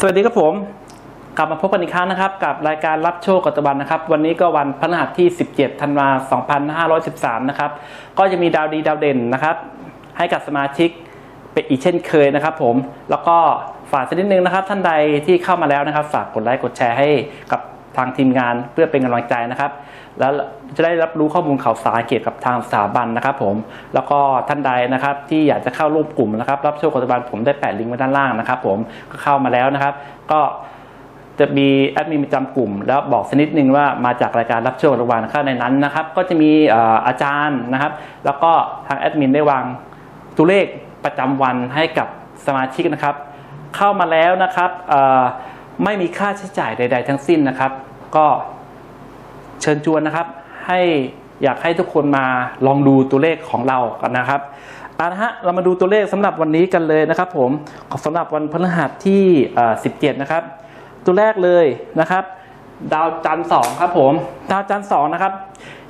สวัสดีครับผม กลับมาพบกันอีกครั้งนะครับ กับรายการรับโชคกัตบันนะครับ วันนี้ก็วันพฤหัสที่ 17 ธันวาคม 2513 นะครับ ก็จะมีดาวดีดาวเด่นนะครับ ให้กับสมาชิกเป็นอีกเช่นเคยนะครับ ผม แล้วก็ฝากสักนิดนึงนะครับ ท่านใดที่เข้ามาแล้วนะครับ ฝากกดไลค์กดแชร์ให้กับ ทางทีมงานเพื่อเป็นกำลังใจนะครับ แล้วจะได้รับรู้ข้อมูลข่าวสารเกี่ยวกับทางสถาบันนะครับ ผมแล้วก็ท่านใดนะครับ ที่อยากจะเข้าร่วมกลุ่มนะครับ รับโชคกัตบันผมได้แปะลิงก์ไว้ด้านล่างนะครับ ผมก็เข้ามาแล้วนะครับ ก็จะมีแอดมินประจำกลุ่ม แล้วบอกสักนิดนึงว่ามาจากรายการรับโชคกัตบันนะครับในนั้นนะครับ ก็จะมีอาจารย์นะครับ แล้วก็ทางแอดมินได้วางตัวเลขประจำวันให้กับสมาชิกนะครับ เข้ามาแล้วนะครับไม่มีค่าใช้จ่ายใด ๆ ทั้งสิ้นนะครับ ก็เชิญชวนนะครับให้อยากให้ทุกคนมาลองดูตัวเลขของเรากันนะครับเอาละฮะเรามาดูตัวเลขสำหรับวันนี้กันเลยนะครับ ผมสำหรับวันพฤหัสที่ 17 นะครับ ตัวแรกเลยนะครับ ดาวจันทร์สองครับผม ดาวจันทร์สองนะครับ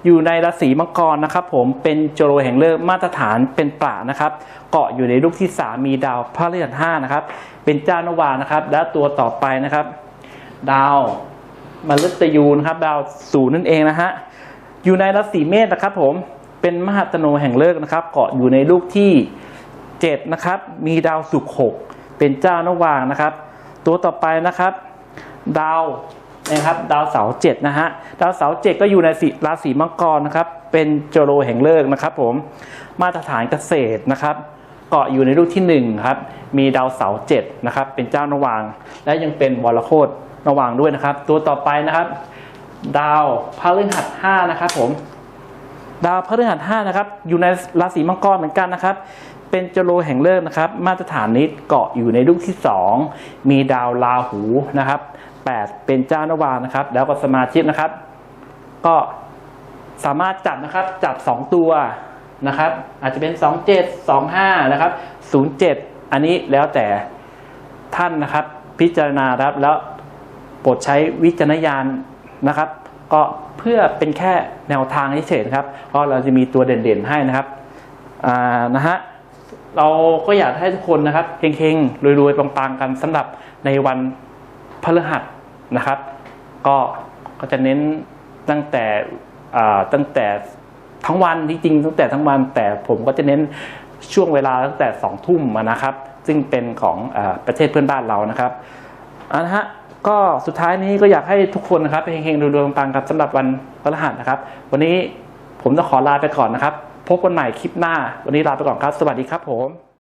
อยู่ในราศีมังกรนะครับ ผมเป็นโจโรแห่งเลิกมาตรฐานเป็นปรานะครับ เกาะอยู่ในลูกที่สามมีดาวพระฤหัสห้านะครับ เป็นเจ้านวานะครับ และตัวต่อไปนะครับ ดาว มฤตยูนะครับดาวศูนย์นั่นเองนะฮะอยู่ในราศีเมษนะครับผมเป็นมหาตโนแห่งเลิกนะครับ เกาะอยู่ในลูกที่เจ็ดนะครับ มีดาวศุกร์หกเป็นเจ้านวางนะครับ ตัวต่อไปนะครับ ดาวนะครับดาวเสาร์เจ็ดนะฮะดาวเสาร์เจ็ดก็อยู่ในสิราศีมังกรนะครับ เป็นโจโรแห่งเลิกนะครับ ผมมาตรฐานเกษตรนะครับเกาะอยู่ในลูกที่หนึ่งครับ มีดาวเสาร์เจ็ดนะครับ เป็นเจ้านวาง และยังเป็นวรโคต นวางด้วยนะครับ ตัวต่อไปนะครับ ดาวพฤหัสห้านะครับผม ดาวพฤหัสห้านะครับ อยู่ในราศีมังกรเหมือนกันนะครับ เป็นจโรแห่งเลิกนะครับ มาตรฐานนี้เกาะอยู่ในลูกที่สองมีดาวราหูนะครับแปดเป็นเจ้านวานะครับ แล้วก็สมาชิกนะครับ ก็สามารถจับนะครับ จับสองตัวนะครับ อาจจะเป็นสองเจ็ดสองห้านะครับศูนย์เจ็ดอันนี้แล้วแต่ท่านนะครับ พิจารณาครับแล้ว โปรดใช้วิจารณญาณนะครับ ก็เพื่อเป็นแค่แนวทางเฉยๆครับเพราะเราจะมีตัวเด่นๆให้นะครับอ่านะฮะเราก็อยากให้ทุกคนนะครับเฮงๆรวยๆปังๆกันสำหรับในวันพฤหัสนะครับ ก็ก็จะเน้นตั้งแต่อ่าตั้งแต่ทั้งวันจริงๆตั้งแต่ทั้งวันแต่ผมก็จะเน้นช่วงเวลาตั้งแต่สองทุ่มนะครับ ซึ่งเป็นของอประเทศเพื่อนบ้านเรานะครับ อ่านะฮะก็สุดท้ายนี้ก็อยากให้ทุกคนนะครับเฮงๆรวยๆปังๆครับสำหรับวันพฤหัสนะครับ วันนี้ผมจะขอลาไปก่อนนะครับ พบกันใหม่คลิปหน้า วันนี้ลาไปก่อนครับ สวัสดีครับผม